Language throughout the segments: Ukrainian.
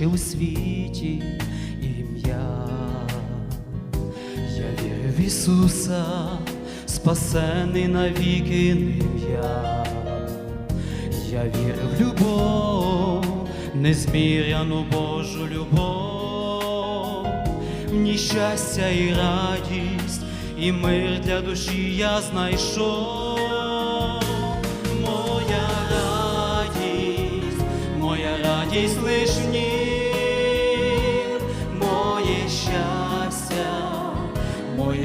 найкраще у світі ім'я. Я вірю в Ісуса, спасений навіки ним я. Я вірю в любов, незміряну Божу любов, ній щастя і радість, і мир для душі я знайшов. Моя радість лиш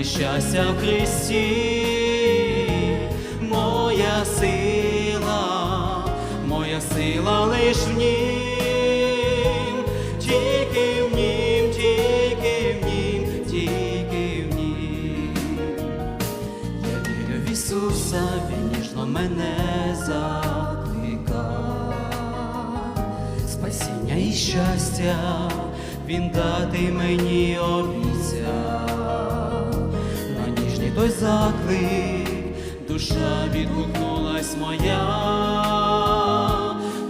щастя в Христі, моя сила, моя сила лиш в нім, тільки в нім, тільки в нім, тільки в нім. Я вірю в Ісуса, Він ніжно мене закликав. Спасіння і щастя Він дати мені обіцяв. Той заклик душа відгукнулась моя.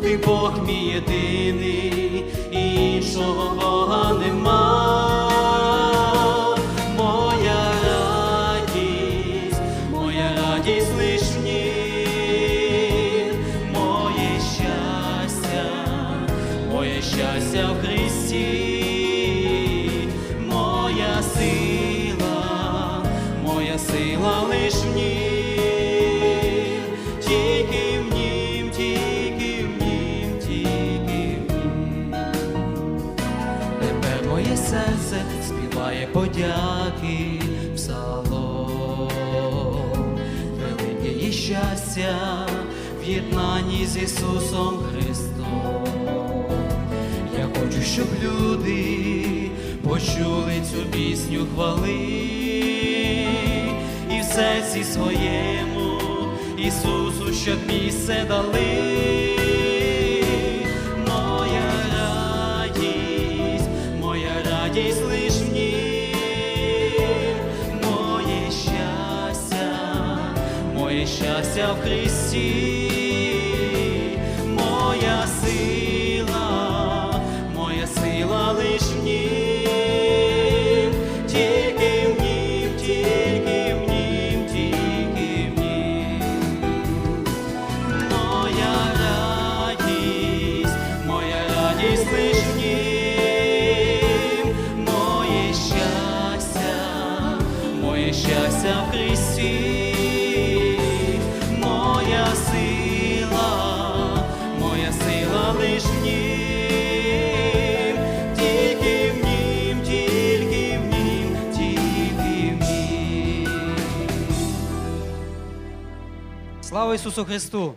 Ти Бог мій єдиний, іншого Бога нема. Співає подяки псалом. Велике є щастя в єднанні з Ісусом Христом. Я хочу, щоб люди почули цю пісню хвали і в серці своєму Ісусу, щоб місце дали. Моє в Христі, моя сила, моя сила лиш в нім, тільки в нім, тільки в нім, тільки в нім. Моя радість, моя радість лиш в нім, моє щастя, моє щастя в Христі, лиш тільки в нім, тільки в тільки в нім. Слава Ісусу Христу!